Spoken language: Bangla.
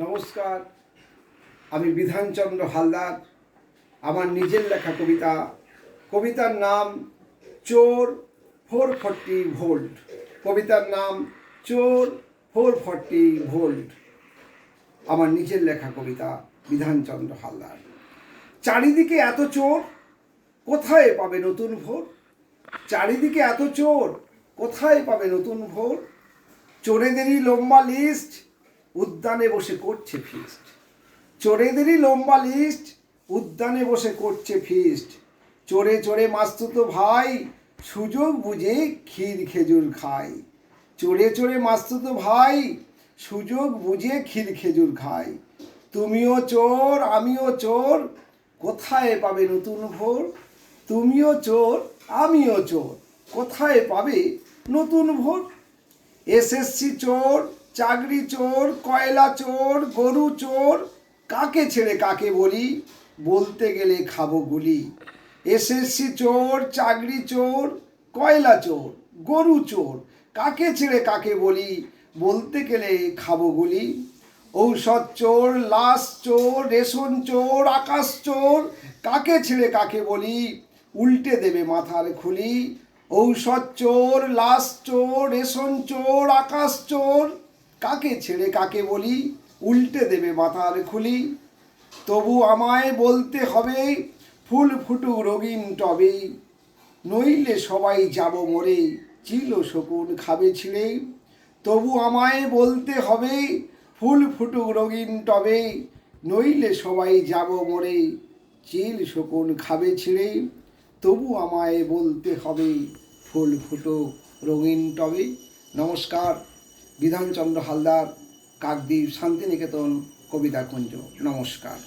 নমস্কার, আমি বিধানচন্দ্র হালদার, আমার নিজের লেখা কবিতা। কবিতার নাম চোর ফোর ফর্টি ভোল্ট। কবিতার নাম চোর ফোর ফর্টি ভোল্ট। আমার নিজের লেখা কবিতা, বিধানচন্দ্র হালদার। চারিদিকে এত চোর, কোথায় পাবে নতুন ভোর? চারিদিকে এত চোর, কোথায় পাবে নতুন ভোর? চোরেদেরই লম্বা লিস্ট উদ্যানে বসে করছে ফিস্ট চোরেদেরই লম্বা লিস্ট উদ্যানে বসে করছে ফিস্ট চোরে চোরে মাস্তুতো ভাই, সুযোগ বুঝে ক্ষীর খেজুর খায়। চোরে চোরে মাস্তুতো ভাই, সুযোগ বুঝে ক্ষীর খেজুর খায়। তুমিও চোর, আমিও চোর, কোথায় পাবে নতুন ভোর? তুমিও চোর, আমিও চোর, কোথায় পাবে নতুন ভোর? এসএসসি চোর চাকরি চোর, কয়লা চোর, গরু চোর, কাকে ছেড়ে কাকে বলি? বলতে গেলে খাব গুলি। এসএসসি চোর চাকরি চোর, কয়লা চোর, গরু চোর, কাকে ছেড়ে কাকে বলি? বলতে গেলে খাব গুলি। ঔষধ চোর, লাশ চোর, রেশন চোর, আকাশ চোর, কাকে ছেড়ে কাকে বলি? উল্টে দেবে মাথার খুলি। ঔষধ চোর, লাশ চোর, রেশন চোর, আকাশ চোর কাকে ছেড়ে কাকে বলি? উল্টে দেবে মাথার খুলি। তবু আমায় বলতে হবে, ফুল ফুটুক রঙিন টবে। নইলে সবাই যাব মরে, চিল শকুন খাবে ছিঁড়ে। তবু আমায় বলতে হবে, ফুল ফুটুক রঙিন টবে। নইলে সবাই যাব মরে, চিল শকুন খাবে ছিঁড়ে। তবু আমায় বলতে হবে, ফুল ফুটো রঙিন টবে। নমস্কার। বিধানচন্দ্র হালদার কাকদ্বীপ শান্তিনিকেতন কবিতা কুঞ্জ। নমস্কার।